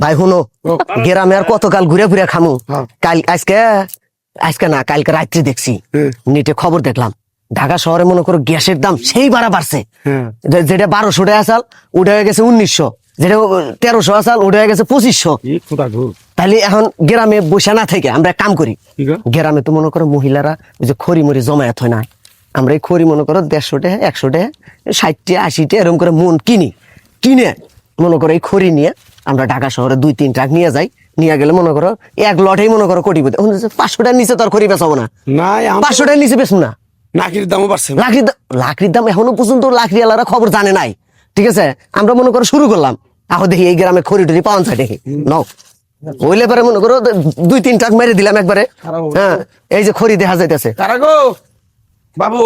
ভাই শুনো গ্রামে আর কতকাল ঘুরে ঘুরে খামু? হ্যাঁ। কাল আজকে আজকে না কালকে রাত্রি দেখছি। নেটে খবর দেখলাম। ঢাকা শহরে মনে করো গ্যাসের দাম সেই বাড়া বাড়ছে। হ্যাঁ। যেটা বারোশো টাকা চাল ওটা হয়ে গেছে উনিশশো। যেটা তেরোশো চাল ওটা হয়ে গেছে পঁচিশশো। তাহলে এখন গ্রামে বসে না থেকে আমরা কাম করি। গ্রামে তো মনে করো মহিলারা ওই যে খড়ি মরি জমায়েত হয় না। আমরা এই খড়ি মনে করো দেড়শো টাকা একশো টাকা ষাটটা আশিটা এরকম করে মন কিনি। কিনে মনে করো এই খড়ি নিয়ে আমরা ঢাকা শহরে দুই তিন ট্রাক নিয়ে যাই নিয়ে গেলে মনে করো এক লটেই মনে করো কোটি পতি পাঁচশো টাকার নিচে তো আর খড়ি বেচাবো না। না পাঁচশো টাকার নিচে বেচবো না। নাকির দামও বাড়ছে লাকড়ির দাম লাকড়ির দাম এখনও পর্যন্ত লাকড়িওয়ালারা খবর জানে নাই। ঠিক আছে? আমরা মনে করো শুরু করলাম। আহ দেখি এই গ্রামে খড়ি টড়ি পাওয়া যায় দেখি। নাও। ওইলে পরে মনে করো দুই তিন ট্রাক মেরে দিলাম একবারে। হ্যাঁ এই যে খড়ি দেখা যাইতেছে। কারা গো? বাবু।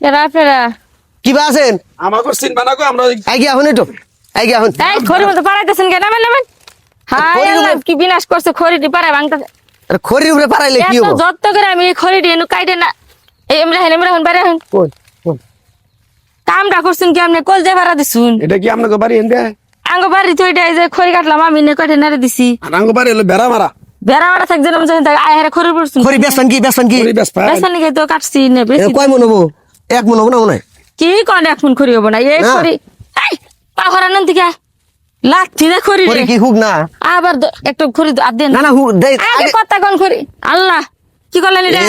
এরা আপনারা কি বা আছেন? আমাকে চিনবা না গো আমরা আই এখন একটু। আই গিয়া এখন এই খড়ির মতো পাড়াইতেছেন কেন? নামেন নামেন হাই আল্লাহ কি বিনাশ করছে খড়িটি পাড়ায় ভাঙতেছে। আরে খড়ির উপরে পারাইলে কি এত হব? করে আমি এই খড়িটি এনু কাইটে না এই এমরা হেন এমরা হেন বাইরে হেন কই, কই। কামটা করছেন কি আপনি? কল যে ভাড়া দিছুন। এটা কি আপনাকে বাড়ি এনবে আঙ্গ বাড়ি তো এটা যে খড়ি কাটলাম আমি নে কয়টা নারে দিছি। আর আমাকে বাড়ি হলো বেড়া মারা। বেড়া মারা থাকছে না মনে আয় হারে খড়ি পড়ছুন খড়ি বেচবেন কি বেচবেন কি? ওই বেশ বেসন নিকে? তো কাটছি নে বেশি কয় মন হব? এক মন হব না মনে কি কোন এখন খড়ি হব না? এই। খড়ি না কি হুক না? আবার একটু দেন। না না হুক দে। আগে কথা কোন আল্লাহ কি করলেন এটা?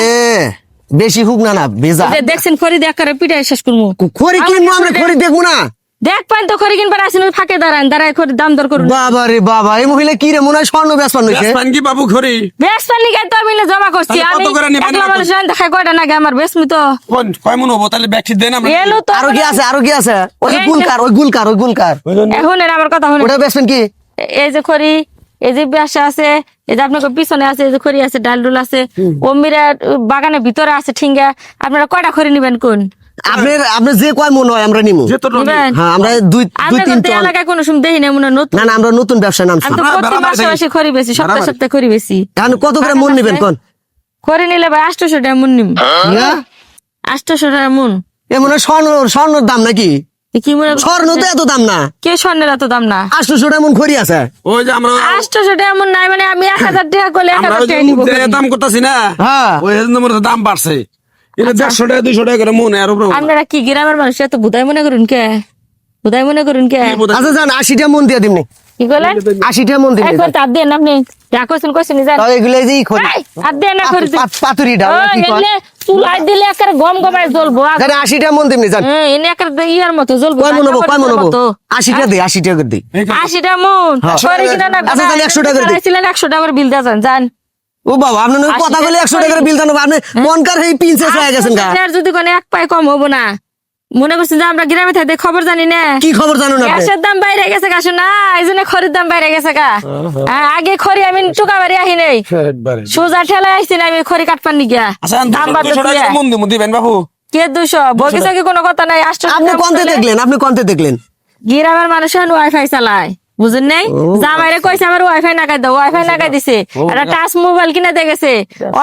বেশি হুক না না বেজা দেখছেন খড়ি দেখ করে পিটাই শেষ করব। খরি কিনবো আমরা খড়ি দেখব না। দেখ পাইন তো খড়ি কিনবার আসেন ফাঁকে দাঁড়ান দাঁড়ায় খড়ি দাম দর করুন। বাবা রে বাবা এই মহিলা কি রে? মনে হয় স্বর্ণ বেশ পান কি বাবু ঘড়ি বেশ পানি গাই তো আমি জমা করছি আমি একলা মানুষ রান দেখাই কয়টা নাগে আমার বেশমি তো। কোন কয় মন হব? তাহলে ব্যাগটি দেন আমরা। এলো তো আরও কি আছে আরও কি আছে? ওই গুলকার ওই গুলকার ওই গুলকার। এখন এর আমার কথা শুনে ওটা বেচবেন কি? এই যে খড়ি এই যে ব্যবসা আছে এই যে আপনাকে পিছনে আছে এই যে খড়ি আছে ডাল ডুল আছে অমিরা বাগানের ভিতরে আছে ঠিঙ্গা। আপনারা কয়টা খড়ি নিবেন কোন? আপনার আপনার যে কয় মনে হয় আমরা নিমু? যে তোর রঙে- নিবেন হ্যাঁ আমরা দুই দুই তিন টন। এলাকায় কোনো সময় দেখি না মনে নতুন। না না আমরা নতুন ব্যবসা নামছি। আমি প্রতি মাসে মাসে খড়ি বেশি সপ্তাহে সপ্তাহে খড়ি বেশি। এখন কত করে মন নিবেন কোন? খড়ি নিলে ভাই আটশোশো টাকা মন নিম। না? টাকা মন। এ মনে স্বর্ণ স্বর্ণর দাম নাকি? কি মনে স্বর্ণ তো এত দাম না। কে স্বর্ণের এত দাম না? আটশোশো টাকা মন খড়ি আছে। ওই যে আমরা আটশোশো টাকা মন নাই মানে আমি এক হাজার টাকা করলে এক হাজার টাকা নিবো দাম করতেছি না হ্যাঁ। ওই দাম বাড়ছে। এটা দেড়শো টাকা দুইশো টাকা করে মনে আর। আপনারা কি গ্রামের মানুষ? এত বুধাই মনে করুন কে? বুধাই মনে করুন কে? হয়? আচ্ছা যান আশি টাকা মন দিয়ে দিমনি কি করলেন আশি টাকা মন দিমনি একবার তার দেন আপনি। যা যান তাও এগুলো আর দেন না করে পাতুরি ডাল কি? চুলাই দিলে একেবারে গম গমায় জ্বলবো। আর- জানে মন দিমনি যান হ্যাঁ, এনে একেবারে ইয়ার মতো জ্বলবো। কয় মন হব কয় মন হব? টাকা টাকা করে দিই এই আশিটা মন। হ্যাঁ। সরি কিনা না আচ্ছা, তাহলে 100 টাকা করে টাকা করে বিল যান যান ও বাবা আপনার নাকি আশি কথা বলে একশো টাকা করে করে বিল জানো আপনি মনকার এই প্রিন্সেস হয়ে গেছেন গা? যদি কোনো এক পাই কম হব না। মনে করছেন যে আমরা গ্রামে থাকতে খবর জানি না। কি খবর জানো না গ্যাসের দাম বাইরে গেছে গা শোনা এই জন্য খড়ির দাম বাইরে গেছে গা। হ্যাঁ, আগে খড়ি আমি টুকা বাড়ি আহি নেই। সোজা ঠেলায় আসছি না আমি খড়ি কাটপান নি গিয়া আচ্ছা দাম বাড়তে মন দিমু, দিবেন বাবু কে দুশো? বগিচা কি কোনো কথা নাই আপনি কন্তে দেখলেন? আপনি কন্তে দেখলেন? গ্রামের মানুষ ওয়াইফাই চালায়। বুঝেন নাই? জামাইরে কইছে আমার ওয়াইফাই লাগাই দাও ওয়াইফাই লাগাই দিছে। একটা টাচ মোবাইল কিনে গেছে।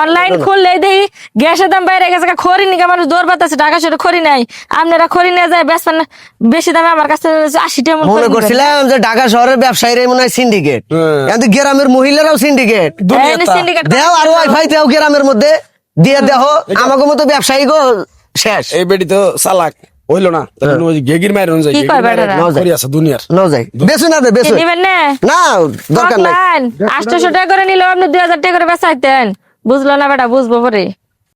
অনলাইন খুললে দেখি গ্যাসের দাম বাইরে গেছে খড়ি নিকে মানুষ দৌড় পাতাছে ঢাকা শহরে খড়ি নাই। আপনারা খড়ি নিয়ে যায় বেশ বেশি দামে আমার কাছে আশি টাকা মনে করছিলাম যে ঢাকা শহরের ব্যবসায়ীরাই মনে হয় সিন্ডিকেট হ্যাঁ। কিন্তু গ্রামের মহিলারাও সিন্ডিকেট দেও আর ওয়াইফাই দেও গ্রামের মধ্যে দিয়ে দেহ আমাকে মতো ব্যবসায়ী গো শেষ। এই বেটি তো চালাক। হইল না ওই গেগির মায়ের অনুযায়ী কি কয় বেটারা? করি আছে দুনিয়ার। ন যাই বেসুন আপনি কে বেসুন নিবেন না? না দরকার নাই। আটশোশো টাকা করে আপনি দুই হাজার টাকা করে বেচাইতেন। বুঝলো না বেটা বুঝব পরে